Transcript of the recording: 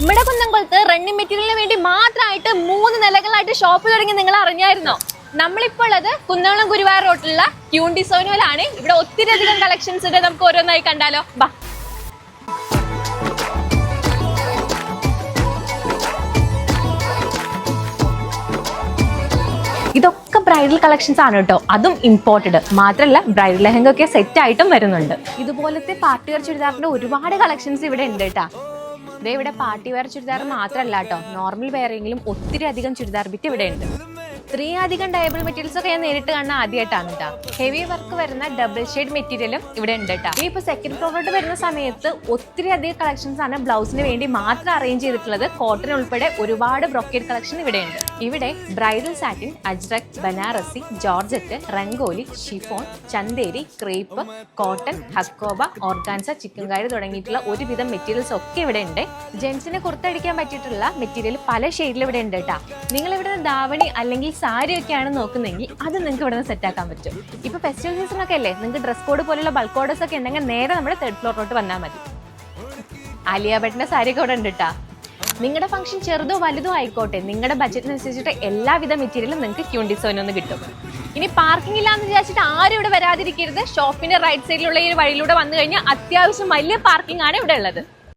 നമ്മുടെ കുന്നംകുളത്ത് റണ്ണിങ് മെറ്റീരിയലിന് വേണ്ടി മാത്രമായിട്ട് മൂന്ന് നിലകളായിട്ട് ഷോപ്പ് തുടങ്ങി നിങ്ങൾ അറിഞ്ഞായിരുന്നോ? നമ്മളിപ്പോൾ ഉള്ളത് കുന്നംകുളം ഗുരുവായൂർ റോട്ടിലുള്ള ക്യൂൺ സോനുവിലാണ് ഇവിടെ ഒത്തിരി അധികം കളക്ഷൻസ് ഉണ്ട്. നമുക്ക് ഓരോന്നായി കണ്ടാലോ? ബാ. ഇതൊക്കെ ബ്രൈഡൽ കളക്ഷൻസ് ആണ് കേട്ടോ. അതും ഇമ്പോർട്ടഡ് മാത്രമല്ല ബ്രൈഡൽ ലെഹങ്ക ഒക്കെ സെറ്റ് ആയിട്ടും വരുന്നുണ്ട്. ഇതുപോലത്തെ പാർട്ടി വെയർ ചുരിദാറിന്റെ ഒരുപാട് കളക്ഷൻസ് ഇവിടെ ഉണ്ട് കേട്ടാ. ദേ ഇവിടെ പാർട്ടി വെയർ ചുരിദാർ മാത്രമല്ല കേട്ടോ. നോർമൽ വെയറെങ്കിലും ഒത്തിരി അധികം ചുരിദാർ ബിറ്റ് ഇവിടെ ഉണ്ട് ഇത്രയും അധികം ഡയബിൾ മെറ്റീരിയൽസ് ഒക്കെ ഞാൻ നേരിട്ട് കാണുന്ന ആദ്യമായിട്ടാണ് കേട്ടോ ഹെവി വർക്ക് വരുന്ന ഡബിൾ ഷെയ്ഡ് മെറ്റീരിയലും ഇവിടെ ഉണ്ട് കേട്ടോ ഇപ്പൊ സെക്കൻഡ് പ്രോഡക്റ്റ് വരുന്ന സമയത്ത് ഒത്തിരി അധികം കളക്ഷൻസ് ആണ് ബ്ലൗസിന് വേണ്ടി മാത്രം അറേഞ്ച് ചെയ്തിട്ടുള്ളത്. കോട്ടൺ ഉൾപ്പെടെ ഒരുപാട് ബ്രൊക്കേഡ് കളക്ഷൻ ഇവിടെ ഉണ്ട്. ഇവിടെ bridal satin Ajrak Banarasi georgette Rangoli chiffon Chanderi crepe cotton Hakoba organza chikankari തുടങ്ങിയിട്ടുള്ള ഒരുവിധം മെറ്റീരിയൽസ് ഒക്കെ ഇവിടെ ഉണ്ട്. ജെൻസിന് കുർത്തടിക്കാൻ പറ്റിയിട്ടുള്ള മെറ്റീരിയൽ പല ഷെയ്ഡിൽ ഇവിടെ ഉണ്ട് കേട്ടോ നിങ്ങൾ ഇവിടെ ദാവണി അല്ലെങ്കിൽ സാരി ഒക്കെയാണ് നോക്കുന്നതെങ്കിൽ അത് നിങ്ങൾക്ക് ഇവിടെ നിന്ന് സെറ്റാക്കാൻ പറ്റും. ഇപ്പൊ ഫെസ്റ്റിവൽ സീസൺ ഒക്കെ അല്ലേ? നിങ്ങൾക്ക് ഡ്രസ് കോഡ് പോലുള്ള ബൾക്ക് ഓർഡേഴ്സ് ഒക്കെ ഉണ്ടെങ്കിൽ നേരെ നമ്മുടെ തേർഡ് ഫ്ലോറിലോട്ട് വന്നാൽ മതി. ആലിയ ഭട്ടിന്റെ സാരി ഒക്കെ ഇവിടെ ഉണ്ട് കേട്ടാ നിങ്ങളുടെ ഫംഗ്ഷൻ ചെറുതോ വലുതോ ആയിക്കോട്ടെ. നിങ്ങളുടെ ബജറ്റിനനുസരിച്ചിട്ട് എല്ലാവിധ മെറ്റീരിയലും നിങ്ങൾക്ക് ക്യൂണ്ടിസോനൊന്ന് കിട്ടും. ഇനി പാർക്കിംഗ് ഇല്ലാന്ന് വിചാരിച്ചിട്ട് ആരും ഇവിടെ വരാതിരിക്കരുത്. ഷോപ്പിന്റെ റൈറ്റ് സൈഡിലുള്ള ഈ വഴിയിലൂടെ വന്നു കഴിഞ്ഞാൽ അത്യാവശ്യം വലിയ പാർക്കിംഗ് ആണ് ഇവിടെ ഉള്ളത്.